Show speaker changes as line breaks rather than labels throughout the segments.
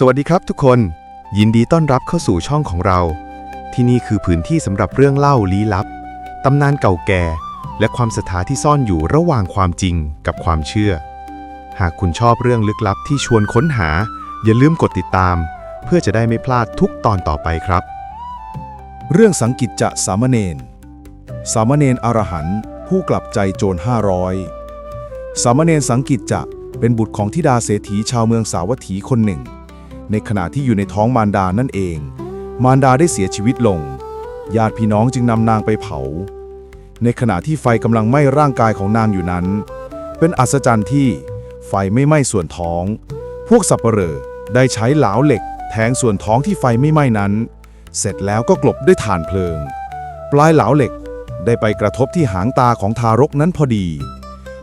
สวัสดีครับทุกคน ยินดีต้อนรับเข้าสู่ช่องของเรา ที่นี่คือพื้นที่สำหรับเรื่องเล่าลี้ลับ ตำนานเก่าแก่ และความศรัทธาที่ซ่อนอยู่ระหว่างความจริงกับความเชื่อ หากคุณชอบเรื่องลึกลับที่ชวนค้นหา อย่าลืมกดติดตาม เพื่อจะได้ไม่พลาดทุกตอนต่อไปครับ
เรื่องสังกิจจะสามเณรสามเณรอรหันต์ผู้กลับใจโจรห้ารอยสามเณรสังกิจจะเป็นบุตรของธิดาเศรษฐีชาวเมืองสาวัตถีคนหนึ่ง ในขณะที่อยู่ในท้องมารดานั่นเอง มารดาได้เสียชีวิตลง ญาติพี่น้องจึงนำนางไปเผา ในขณะที่ไฟกำลังไหม้ร่างกายของนางอยู่นั้น เป็นอัศจรรย์ที่ไฟไม่ไหม้ส่วนท้อง พวกสับเปลอได้ใช้เหลาเหล็กแทงส่วนท้องที่ไฟไม่ไหม้นั้น เสร็จแล้วก็กลบด้วยถ่านเพลิง ปลายเหลาเหล็กได้ไปกระทบที่หางตาของทารกนั้นพอดี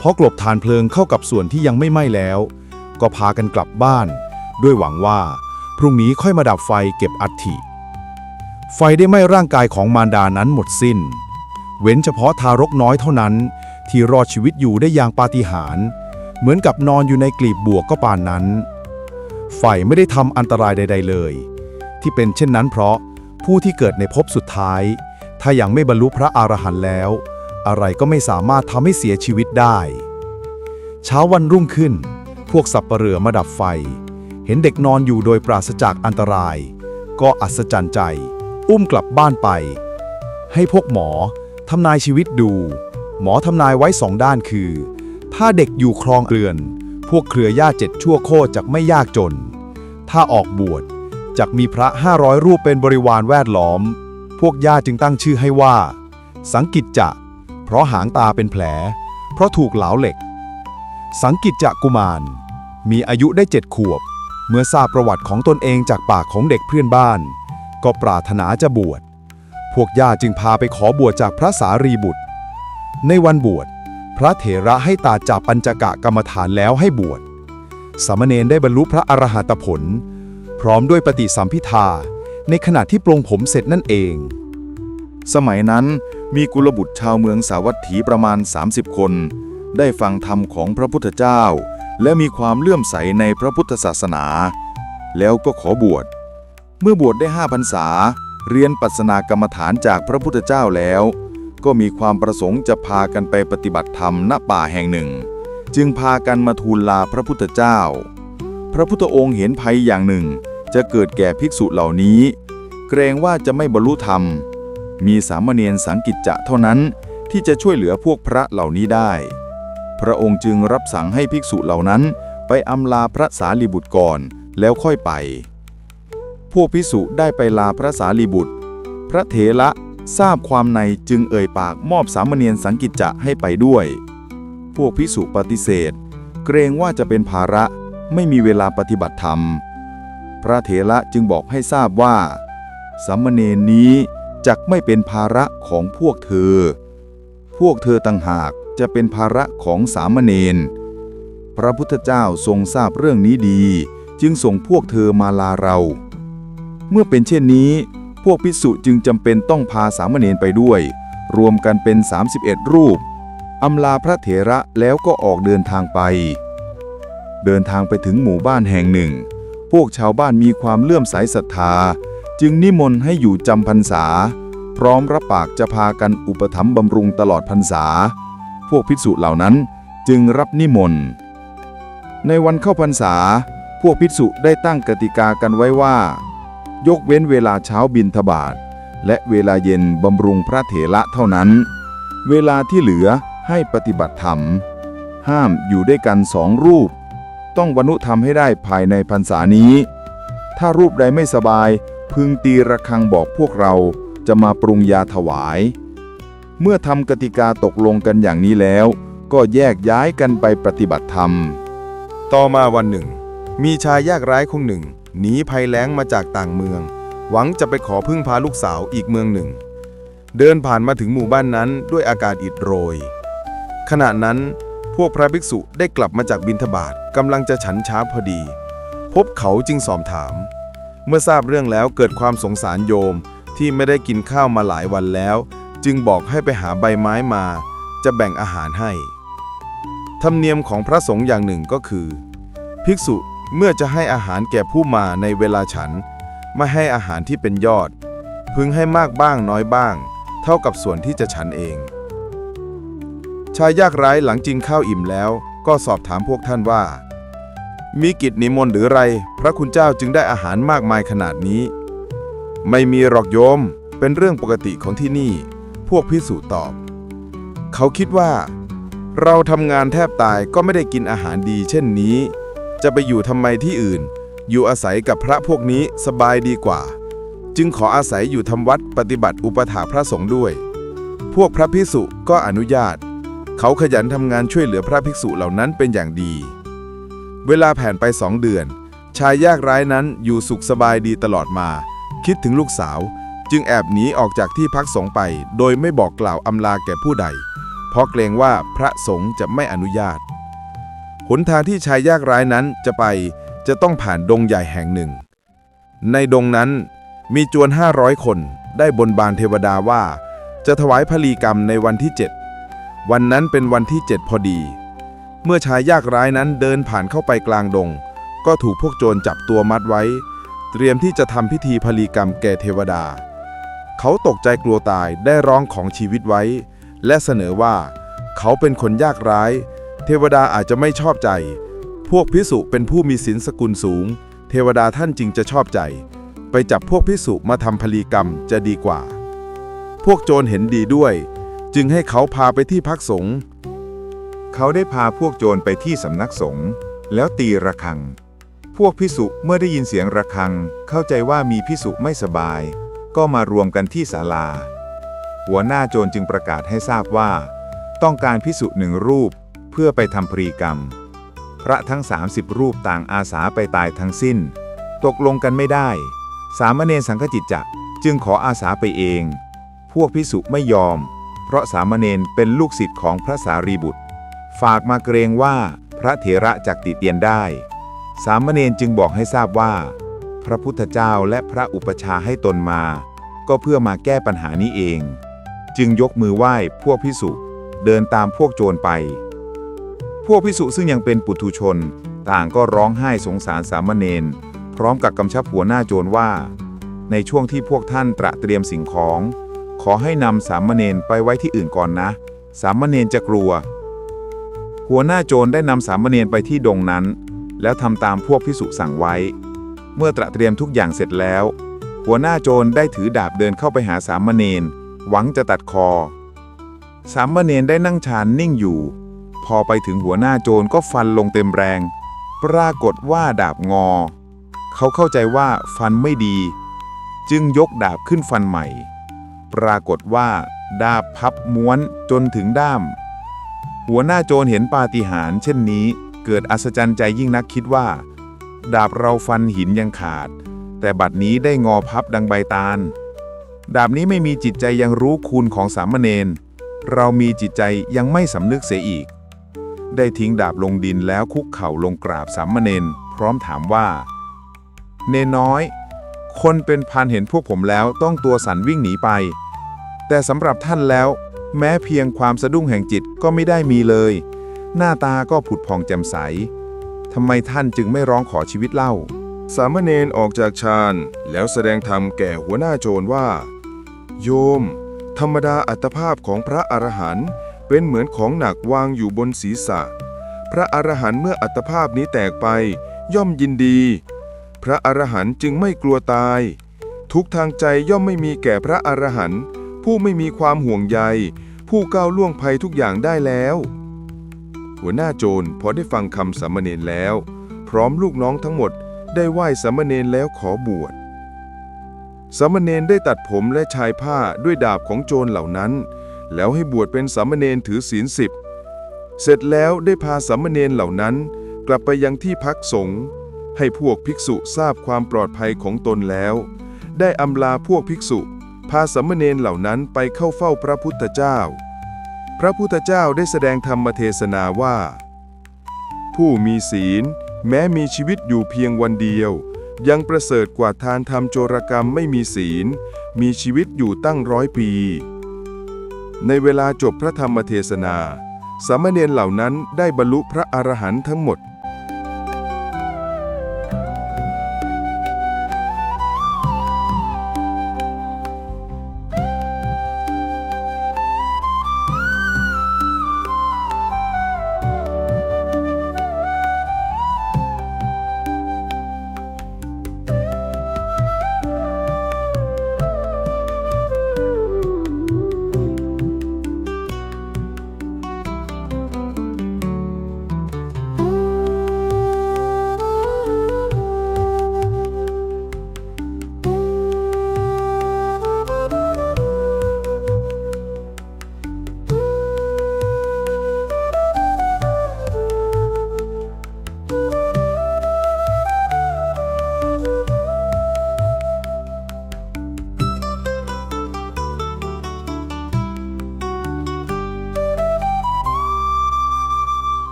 พอกลบถ่านเพลิงเข้ากับส่วนที่ยังไม่ไหม้แล้ว ก็พากันกลับบ้าน ด้วยหวังว่า พรุ่งนี้ค่อยมาดับไฟเก็บอัฐิ ไฟได้ไหม้ร่างกายของมารดานั้นหมดสิ้น เว้นเฉพาะทารกน้อยเท่านั้น ที่รอดชีวิตอยู่ได้อย่างปาฏิหาริย์เหมือนกับนอนอยู่ในกลีบบวกก็ปานนั้น ไฟไม่ได้ทำอันตรายใด ๆ เลย ที่เป็นเช่นนั้นเพราะผู้ที่เกิดในภพสุดท้าย ถ้ายังไม่บรรลุพระอรหันต์แล้ว อะไรก็ไม่สามารถทำให้เสียชีวิตได้ เช้าวันรุ่งขึ้น พวกสับปเหร่อมาดับไฟ เห็นเด็กนอนอยู่โดยปราศจากอันตราย ก็อัศจรรย์ใจ อุ้มกลับบ้านไป ให้พวกหมอทำนายชีวิตดู หมอทำนายไว้สองด้านคือ ถ้าเด็กอยู่ครองเรือน พวกเครือญาติเจ็ดชั่วโคตรจะไม่ยากจน ถ้าออกบวชจะมีพระ 500 รูปเป็นบริวารแวดล้อม พวกญาติจึงตั้งชื่อให้ว่า สังกิจจะ เพราะหางตาเป็นแผล เพราะถูกเหลาเหล็ก สังกิจจะกุมาร มีอายุได้เจ็ดขวบ เมื่อทราบประวัติของตนเองจากปากของเด็กเพื่อนบ้าน ก็ปรารถนาจะบวช พวกญาติจึงพาไปขอบวชจากพระสารีบุตร ในวันบวช พระเถระให้ตาจับปัญจกะกรรมฐานแล้วให้บวช สามเณรได้บรรลุพระอรหัตผล พร้อมด้วยปฏิสัมพิทาในขณะที่ปลงผมเสร็จนั่นเอง
สมัยนั้นมีกุลบุตรชาวเมืองสาวัตถีประมาณ 30 คน ได้ฟังธรรมของพระพุทธเจ้า และมีความเลื่อมใสในพระพุทธศาสนา แล้วก็ขอบวช เมื่อบวชได้ห้าพรรษา เรียนปัสนากรรมฐานจากพระพุทธเจ้าแล้ว ก็มีความประสงค์จะพากันไปปฏิบัติธรรมณป่าแห่งหนึ่ง จึงพากันมาทูลลาพระพุทธเจ้า พระพุทธองค์เห็นภัยอย่างหนึ่ง จะเกิดแก่ภิกษุเหล่านี้ เกรงว่าจะไม่บรรลุธรรม มีสามเณรสังกิจจะเท่านั้นที่จะช่วยเหลือพวกพระเหล่านี้ได้ พระองค์จึงรับสั่งให้ภิกษุเหล่านั้น ไปอำลาพระสารีบุตรก่อน แล้วค่อยไป พวกภิกษุได้ไปลาพระสารีบุตร พระเถระทราบความในจึงเอ่ยปากมอบสามเณรสังกิจจะให้ไปด้วย พวกภิกษุปฏิเสธ เกรงว่าจะเป็นภาระไม่มีเวลาปฏิบัติธรรม พระเถระจึงบอกให้ทราบว่าสามเณรนี้จักไม่เป็นภาระของพวกเธอ พวกเธอต่างหาก จะเป็นภาระของสามเณร พระพุทธเจ้าทรงทราบเรื่องนี้ดี จึงส่งพวกเธอมาลาเรา เมื่อเป็นเช่นนี้ พวกภิกษุจึงจำเป็นต้องพาสามเณรไปด้วย รวมกันเป็น 31 รูปอำลาพระเถระแล้วก็ออกเดินทางไป เดินทางไปถึงหมู่บ้านแห่งหนึ่ง พวกชาวบ้านมีความเลื่อมใสศรัทธา จึงนิมนต์ให้อยู่จำพรรษา พร้อมรับปากจะพากันอุปถัมภ์บำรุงตลอดพรรษา พวกภิกษุเหล่านั้นจึงรับนิมนต์ ในวันเข้าพรรษา พวกภิกษุได้ตั้งกติกากันไว้ว่า ยกเว้นเวลาเช้าบินทบาทและเวลาเย็นบำรุงพระเถระเท่านั้น เวลาที่เหลือให้ปฏิบัติธรรม ห้ามอยู่ด้วยกันสองรูป ต้องบรรลุธรรมให้ได้ภายในพรรษานี้ ถ้ารูปใดไม่สบาย พึงตีระฆังบอกพวกเราจะมาปรุงยาถวาย เมื่อทำกติกาตกลงกันอย่างนี้แล้ว ก็แยกย้ายกันไปปฏิบัติธรรม
ต่อมาวันหนึ่ง มีชายยากไร้คนหนึ่งหนีภัยแล้งมาจากต่างเมือง หวังจะไปขอพึ่งพาลูกสาวอีกเมืองหนึ่ง เดินผ่านมาถึงหมู่บ้านนั้นด้วยอากาศอิดโรย ขณะนั้นพวกพระภิกษุได้กลับมาจากบิณฑบาตกำลังจะฉันเช้าพอดี พบเขาจึงสอบถาม เมื่อทราบเรื่องแล้วเกิดความสงสารโยมที่ไม่ได้กินข้าวมาหลายวันแล้ว จึงบอกให้ไปหาใบไม้มา จะแบ่งอาหารให้ ธรรมเนียมของพระสงฆ์อย่างหนึ่งก็คือ ภิกษุ
เมื่อจะให้อาหารแก่ผู้มาในเวลาฉัน ไม่ให้อาหารที่เป็นยอด พึงให้มากบ้างน้อยบ้าง เท่ากับส่วนที่จะฉันเอง ชายยากไร้หลังจินข้าวอิ่มแล้วก็สอบถามพวกท่านว่า มีกิจนิมนต์หรือไร พระคุณเจ้าจึงได้อาหารมากมายขนาดนี้ ไม่มีหรอกโยม เป็นเรื่องปกติของที่นี่ พวกพิสูจน์ตอบ เขาคิดว่า เราทำงานแทบตายก็ไม่ได้กินอาหารดีเช่นนี้ จะไปอยู่ทำไมที่อื่น อยู่อาศัยกับพระพวกนี้สบายดีกว่า จึงขออาศัยอยู่ทำวัดปฏิบัติอุปถาพระสงฆ์ด้วย พวกพระภิกษุก็อนุญาต เขาขยันทำงานช่วยเหลือพระภิกษุเหล่านั้นเป็นอย่างดี เวลาผ่านไปสองเดือน ชายยากไร้นั้นอยู่สุขสบายดีตลอดมา คิดถึงลูกสาว จึงแอบหนีออกจากที่พักสงฆ์ไป โดยไม่บอกกล่าวอำลาแก่ผู้ใด เพราะเกรงว่าพระสงฆ์จะไม่อนุญาต หนทางที่ชายยากไร้นั้นจะไปจะต้องผ่านดงใหญ่แห่งหนึ่ง ในดงนั้นมีจวน500คนได้บนบานเทวดาว่า จะถวายพลีกรรมในวันที่7วันนั้นเป็นวันที่7พอดี เมื่อชายยากไร้นั้นเดินผ่านเข้าไปกลางดง ก็ถูกพวกโจรจับตัวมัดไว้ เตรียมที่จะทำพิธีพลีกรรมแก่เทวดา เขาตกใจกลัวตายได้ร้องของชีวิตไว้ และเสนอว่า เขาเป็นคนยากไร้เทวดาอาจจะไม่ชอบใจ พวกพิสุเป็นผู้มีศีลสกุลสูง เทวดาท่านจึงจะชอบใจ ไปจับพวกพิสุมาทำพลีกรรมจะดีกว่า พวกโจรเห็นดีด้วย จึงให้เขาพาไปที่พักสงฆ์
เขาได้พาพวกโจรไปที่สำนักสงฆ์แล้วตีระฆัง พวกพิสุเมื่อได้ยินเสียงระฆัง เข้าใจว่ามีพิสุไม่สบาย ก็มารวมกันที่ศาลา หัวหน้าโจรจึงประกาศให้ทราบว่า ต้องการพิสุหนึ่งรูปเพื่อไปทำพรีกรรม พระทั้ง 30 รูปต่างอาสาไปตายทั้งสิ้น ตกลงกันไม่ได้ สามเณรสังฆจิตจะจึงขออาสาไปเอง พวกพิสุไม่ยอม เพราะสามเณรเป็นลูกศิษย์ของพระสารีบุตร ฝากมาเกรงว่าพระเถระจักติเตียนได้ สามเณรจึงบอกให้ทราบว่า พระพุทธเจ้าและพระอุปชาให้ตนมา ก็เพื่อมาแก้ปัญหานี้เอง จึงยกมือไหว้พวกพิสุเดินตามพวกโจรไป พวกพิสุซึ่งยังเป็นปุถุชน ต่างก็ร้องไห้สงสารสามเณรพร้อมกับกำชับหัวหน้าโจรว่า ในช่วงที่พวกท่านตระเตรียมสิ่งของ ขอให้นำสามเณรไปไว้ที่อื่นก่อนนะ สามเณรจะกลัว หัวหน้าโจรได้นำสามเณรไปที่ดงนั้น แล้วทำตามพวกพิสุสั่งไว้ เมื่อตระเตรียมทุกอย่างเสร็จแล้ว หัวหน้าโจรได้ถือดาบเดินเข้าไปหาสามเณรหวังจะตัดคอ สามเณรได้นั่งฌานนิ่งอยู่ พอไปถึงหัวหน้าโจรก็ฟันลงเต็มแรง ปรากฏว่าดาบงอ เขาเข้าใจว่าฟันไม่ดี จึงยกดาบขึ้นฟันใหม่ ปรากฏว่าดาบพับม้วนจนถึงด้าม หัวหน้าโจรเห็นปาฏิหาริย์เช่นนี้ เกิดอัศจรรย์ใจยิ่งนักคิดว่า ดาบเราฟันหินยังขาด แต่บัดนี้ได้งอพับดังใบตาล ดาบนี้ไม่มีจิตใจยังรู้คุณของสามเณรเรามีจิตใจยังไม่สำนึกเสียอีก ได้ทิ้งดาบลงดินแล้วคุกเข่าลงกราบสามเณรพร้อมถามว่า เนน้อย คนเป็นพันเห็นพวกผมแล้วต้องตัวสั่นวิ่งหนีไป แต่สำหรับท่านแล้วแม้เพียงความสะดุ้งแห่งจิตก็ไม่ได้มีเลย หน้าตาก็ผุดพองแจ่มใส ทำไมท่านจึงไม่ร้องขอชีวิตเล่า
สามเณรออกจากฌานแล้วแสดงธรรมแก่หัวหน้าโจรว่า โยม ธรรมดาอัตภาพของพระอรหันต์เป็นเหมือนของหนักวางอยู่บนศีรษะ พระอรหันต์เมื่ออัตภาพนี้แตกไป ย่อมยินดี พระอรหันต์จึงไม่กลัวตาย ทุกทางใจย่อมไม่มีแก่พระอรหันต์ผู้ไม่มีความห่วงใย ผู้ก้าวล่วงภัยทุกอย่างได้แล้ว หัวหน้าโจรพอได้ฟังคำสามเณรแล้ว พร้อมลูกน้องทั้งหมดได้ไหว้สามเณรแล้วขอบวชสามเณรได้ตัดผมและชายผ้าด้วยดาบของโจรเหล่านั้น แล้วให้บวชเป็นสามเณรถือศีลสิบเสร็จแล้วได้พาสามเณรเหล่านั้น กลับไปยังที่พักสงฆ์ให้พวกภิกษุทราบความปลอดภัยของตนแล้ว ได้อำลาพวกภิกษุ พาสามเณรเหล่านั้นไปเข้าเฝ้าพระพุทธเจ้า พระพุทธเจ้าได้แสดงธรรมเทศนาว่า ผู้มีศีล แม้มีชีวิตอยู่เพียงวันเดียว ยังประเสริฐกว่าทานทำโจรกรรมไม่มีศีล มีชีวิตอยู่ตั้งร้อยปี ในเวลาจบพระธรรมเทศนา สามเณรเหล่านั้นได้บรรลุพระอรหันต์ทั้งหมด